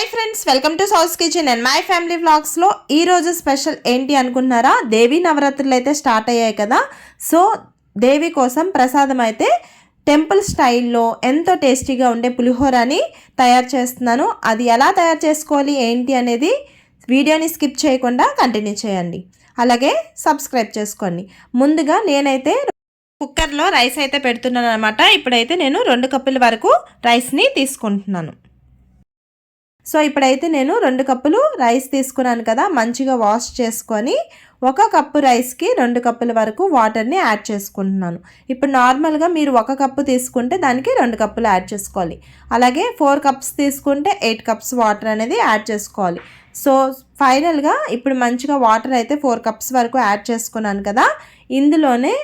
Hi friends welcome to సౌస్ kitchen and my family వ్లాగ్స్లో ఈరోజు స్పెషల్ ఏంటి అనుకున్నారా దేవి నవరాత్రులు అయితే స్టార్ట్ అయ్యాయి కదా. సో దేవి కోసం ప్రసాదం అయితే టెంపుల్ స్టైల్లో ఎంతో టేస్టీగా ఉండే పులిహోరని తయారు చేస్తున్నాను. అది ఎలా తయారు చేసుకోవాలి ఏంటి అనేది వీడియోని స్కిప్ చేయకుండా కంటిన్యూ చేయండి. అలాగే సబ్స్క్రైబ్ చేసుకోండి. ముందుగా నేనైతే కుక్కర్లో రైస్ అయితే పెడుతున్నాను అనమాట ఇప్పుడైతే నేను రెండు కప్పుల వరకు రైస్ని తీసుకుంటున్నాను. సో ఇప్పుడైతే నేను రెండు కప్పులు రైస్ తీసుకున్నాను కదా మంచిగా వాష్ చేసుకొని ఒక కప్పు రైస్కి రెండు కప్పుల వరకు వాటర్ని యాడ్ చేసుకుంటున్నాను. ఇప్పుడు నార్మల్గా మీరు ఒక కప్పు తీసుకుంటే దానికి రెండు కప్పులు యాడ్ చేసుకోవాలి. అలాగే ఫోర్ కప్స్ తీసుకుంటే ఎయిట్ కప్స్ వాటర్ అనేది యాడ్ చేసుకోవాలి. సో ఫైనల్గా ఇప్పుడు మంచిగా వాటర్ అయితే ఫోర్ కప్స్ వరకు యాడ్ చేసుకున్నాను కదా ఇందులోనే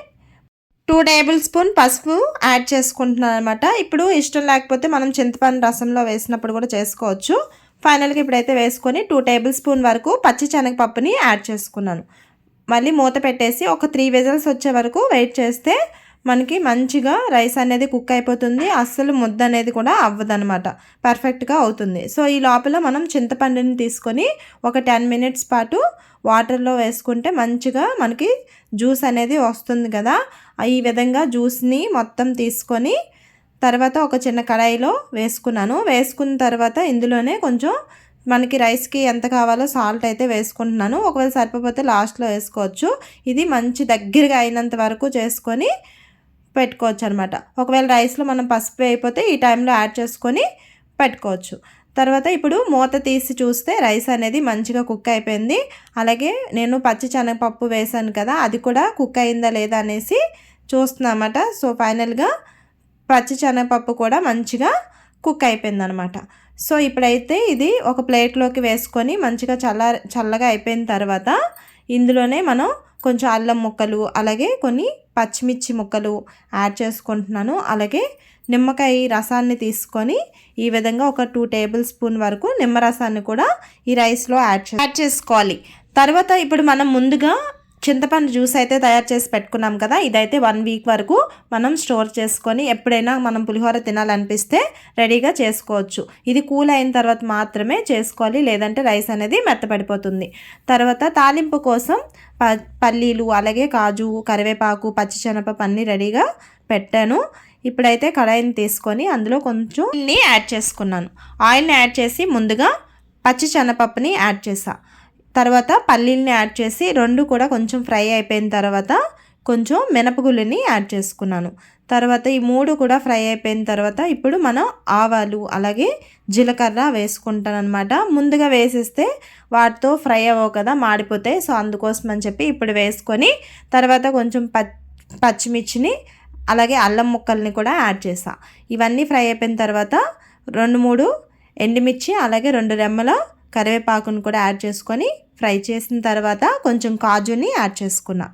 టూ టేబుల్ స్పూన్ పసుపు యాడ్ చేసుకుంటున్నాను అనమాట ఇప్పుడు ఇష్టం లేకపోతే మనం చింతపండు రసంలో వేసినప్పుడు కూడా చేసుకోవచ్చు. ఫైనల్గా ఇప్పుడైతే వేసుకొని టూ టేబుల్ స్పూన్ వరకు పచ్చి శనగపప్పుని యాడ్ చేసుకున్నాను. మళ్ళీ మూత పెట్టేసి ఒక త్రీ విజల్స్ వచ్చే వరకు వెయిట్ చేస్తే మనకి మంచిగా రైస్ అనేది కుక్ అయిపోతుంది అస్సలు ముద్ద అనేది కూడా అవ్వదనమాట పర్ఫెక్ట్గా అవుతుంది. సో ఈ లోపల మనం చింతపండుని తీసుకొని ఒక టెన్ మినిట్స్ పాటు వాటర్లో వేసుకుంటే మంచిగా మనకి జ్యూస్ అనేది వస్తుంది కదా. ఈ విధంగా జ్యూస్ని మొత్తం తీసుకొని తర్వాత ఒక చిన్న కడాయిలో వేసుకున్నాను. వేసుకున్న తర్వాత ఇందులోనే కొంచెం మనకి రైస్కి ఎంత కావాలో సాల్ట్ అయితే వేసుకుంటున్నాను. ఒకవేళ సరిపోతే లాస్ట్లో వేసుకోవచ్చు. ఇది మంచి దగ్గరగా అయినంత వరకు చేసుకొని పెట్టుకోవచ్చు అనమాట ఒకవేళ రైస్లో మనం పసుపు అయిపోతే ఈ టైంలో యాడ్ చేసుకొని పెట్టుకోవచ్చు. తర్వాత ఇప్పుడు మూత తీసి చూస్తే రైస్ అనేది మంచిగా కుక్ అయిపోయింది. అలాగే నేను పచ్చి శనగపప్పు వేసాను కదా అది కూడా కుక్ అయిందా లేదా అనేసి చూస్తున్నమాట సో ఫైనల్గా పచ్చి శనగపప్పు కూడా మంచిగా కుక్ అయిపోయింది అనమాట సో ఇప్పుడైతే ఇది ఒక ప్లేట్లోకి వేసుకొని మంచిగా చల్ల చల్లగా అయిపోయిన తర్వాత ఇందులోనే మనం కొంచెం అల్లం ముక్కలు అలాగే కొన్ని పచ్చిమిర్చి ముక్కలు యాడ్ చేసుకుంటున్నాను. అలాగే నిమ్మకాయ రసాన్ని తీసుకొని ఈ విధంగా ఒక టూ టేబుల్ స్పూన్ వరకు నిమ్మరసాన్ని కూడా ఈ రైస్లో యాడ్ యాడ్ చేసుకోవాలి. తర్వాత ఇప్పుడు మనం ముందుగా చింతపండు జ్యూస్ అయితే తయారు చేసి పెట్టుకున్నాం కదా ఇదైతే వన్ వీక్ వరకు మనం స్టోర్ చేసుకొని ఎప్పుడైనా మనం పులిహోర తినాలనిపిస్తే రెడీగా చేసుకోవచ్చు. ఇది కూల్ అయిన తర్వాత మాత్రమే చేసుకోవాలి లేదంటే రైస్ అనేది మెత్తపడిపోతుంది. తర్వాత తాలింపు కోసం ప పల్లీలు అలాగే కాజు కరివేపాకు పచ్చిశనగపప్పు అన్నీ రెడీగా పెట్టాను. ఇప్పుడైతే కడాయిని తీసుకొని అందులో కొంచెం యాడ్ చేసుకున్నాను. ఆయిల్ని యాడ్ చేసి ముందుగా పచ్చి శనగపప్పుని యాడ్ చేసాను తర్వాత పల్లీల్ని యాడ్ చేసి రెండు కూడా కొంచెం ఫ్రై అయిపోయిన తర్వాత కొంచెం మినపగుళ్ళని యాడ్ చేసుకున్నాను. తర్వాత ఈ మూడు కూడా ఫ్రై అయిపోయిన తర్వాత ఇప్పుడు మనం ఆవాలు అలాగే జీలకర్ర వేసుకుంటాను అనమాట ముందుగా వేసేస్తే వాటితో ఫ్రై అవ్వవు కదా మాడిపోతాయి. సో అందుకోసం అని చెప్పి ఇప్పుడు వేసుకొని తర్వాత కొంచెం పచ్చిమిర్చిని అలాగే అల్లం ముక్కల్ని కూడా యాడ్ చేసా. ఇవన్నీ ఫ్రై అయిపోయిన తర్వాత రెండు మూడు ఎండుమిర్చి అలాగే రెండు రెమ్మల కరివేపాకును కూడా యాడ్ చేసుకొని ఫ్రై చేసిన తర్వాత కొంచెం కాజుని యాడ్ చేసుకున్నా.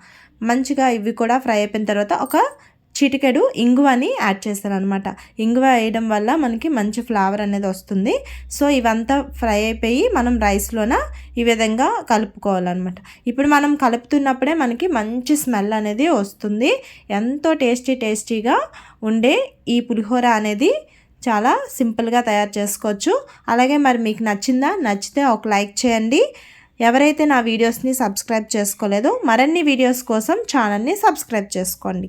మంచిగా ఇవి కూడా ఫ్రై అయిపోయిన తర్వాత ఒక చిటికెడు ఇంగువని యాడ్ చేస్తాను అనమాట ఇంగువ వేయడం వల్ల మనకి మంచి ఫ్లేవర్ అనేది వస్తుంది. సో ఇవంతా ఫ్రై అయిపోయి మనం రైస్లోన ఈ విధంగా కలుపుకోవాలన్నమాట. ఇప్పుడు మనం కలుపుతున్నప్పుడే మనకి మంచి స్మెల్ అనేది వస్తుంది. ఎంతో టేస్టీ టేస్టీగా ఉండే ఈ పులిహోర అనేది చాలా సింపుల్గా తయారు చేసుకోవచ్చు. అలాగే మరి మీకు నచ్చిందా? నచ్చితే ఒక లైక్ చేయండి. ఎవరైతే నా వీడియోస్ని సబ్స్క్రైబ్ చేసుకోలేదో మరిన్ని వీడియోస్ కోసం ఛానల్ని సబ్స్క్రైబ్ చేసుకోండి.